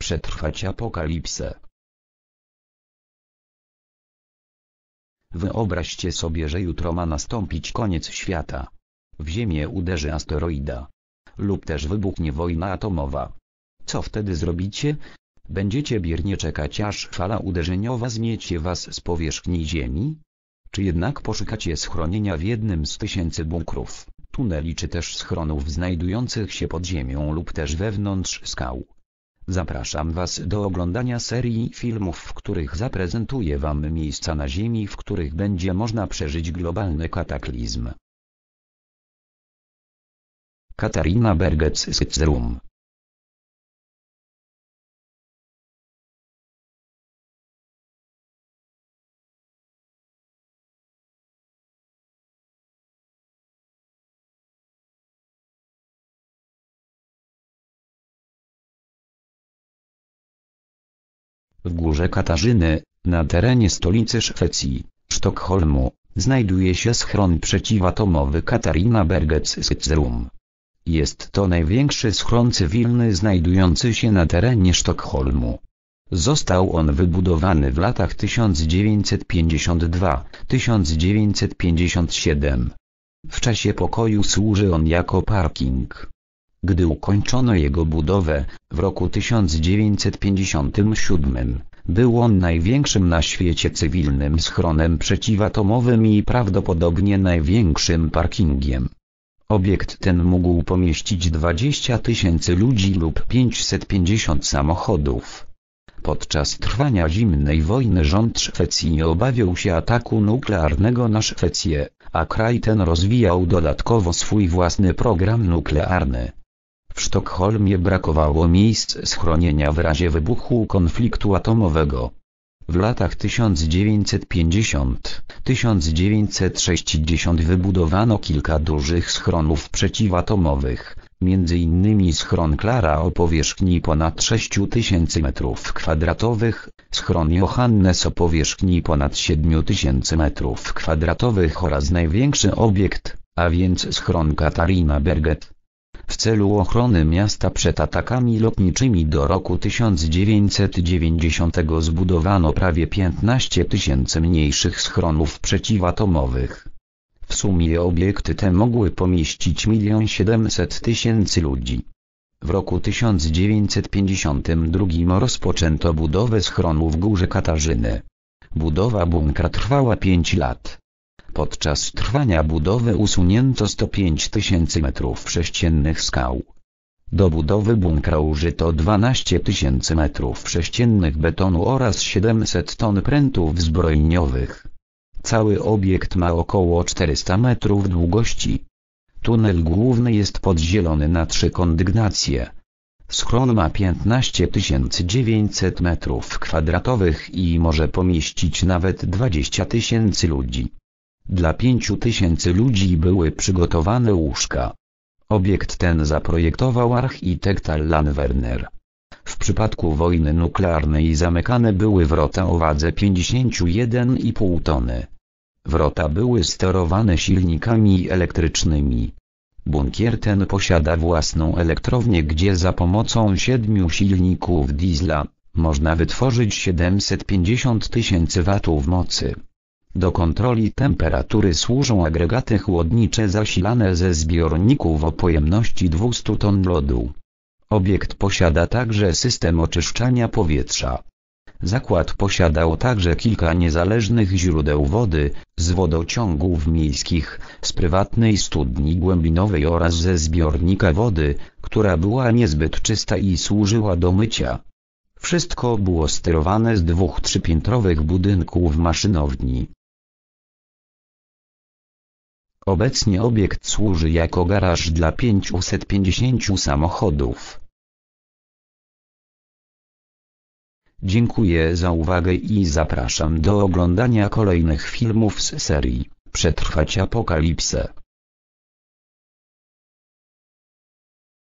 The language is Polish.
Przetrwać apokalipsę. Wyobraźcie sobie, że jutro ma nastąpić koniec świata. W Ziemię uderzy asteroida. Lub też wybuchnie wojna atomowa. Co wtedy zrobicie? Będziecie biernie czekać aż fala uderzeniowa zmiecie was z powierzchni Ziemi? Czy jednak poszukacie schronienia w jednym z tysięcy bunkrów, tuneli czy też schronów znajdujących się pod ziemią lub też wewnątrz skał? Zapraszam Was do oglądania serii filmów, w których zaprezentuję Wam miejsca na Ziemi, w których będzie można przeżyć globalny kataklizm. Katarina Bergec Sycrum W górze Katarzyny, na terenie stolicy Szwecji, Sztokholmu, znajduje się schron przeciwatomowy Katarina Bergetscyrum. Jest to największy schron cywilny znajdujący się na terenie Sztokholmu. Został on wybudowany w latach 1952-1957. W czasie pokoju służy on jako parking. Gdy ukończono jego budowę, w roku 1957, był on największym na świecie cywilnym schronem przeciwatomowym i prawdopodobnie największym parkingiem. Obiekt ten mógł pomieścić 20 tysięcy ludzi lub 550 samochodów. Podczas trwania zimnej wojny rząd Szwecji nie obawiał się ataku nuklearnego na Szwecję, a kraj ten rozwijał dodatkowo swój własny program nuklearny. W Sztokholmie brakowało miejsc schronienia w razie wybuchu konfliktu atomowego. W latach 1950-1960 wybudowano kilka dużych schronów przeciwatomowych, m.in. schron Klara o powierzchni ponad 6000 m2, schron Johannes o powierzchni ponad 7000 m2 oraz największy obiekt, a więc schron Katarina Berget. W celu ochrony miasta przed atakami lotniczymi do roku 1990 zbudowano prawie 15 tysięcy mniejszych schronów przeciwatomowych. W sumie obiekty te mogły pomieścić 1 700 tysięcy ludzi. W roku 1952 rozpoczęto budowę schronu w Górze Katarzyny. Budowa bunkra trwała 5 lat. Podczas trwania budowy usunięto 105 tysięcy metrów sześciennych skał. Do budowy bunkra użyto 12 tysięcy metrów sześciennych betonu oraz 700 ton prętów zbrojeniowych. Cały obiekt ma około 400 metrów długości. Tunel główny jest podzielony na trzy kondygnacje. Schron ma 15 900 metrów kwadratowych i może pomieścić nawet 20 tysięcy ludzi. Dla pięciu tysięcy ludzi były przygotowane łóżka. Obiekt ten zaprojektował architekt Allan Werner. W przypadku wojny nuklearnej zamykane były wrota o wadze 51,5 tony. Wrota były sterowane silnikami elektrycznymi. Bunkier ten posiada własną elektrownię gdzie za pomocą siedmiu silników diesla, można wytworzyć 750 tysięcy watów mocy. Do kontroli temperatury służą agregaty chłodnicze zasilane ze zbiorników o pojemności 200 ton lodu. Obiekt posiada także system oczyszczania powietrza. Zakład posiadał także kilka niezależnych źródeł wody, z wodociągów miejskich, z prywatnej studni głębinowej oraz ze zbiornika wody, która była niezbyt czysta i służyła do mycia. Wszystko było sterowane z dwóch trzypiętrowych budynków maszynowni. Obecnie obiekt służy jako garaż dla 550 samochodów. Dziękuję za uwagę i zapraszam do oglądania kolejnych filmów z serii Przetrwać apokalipsę.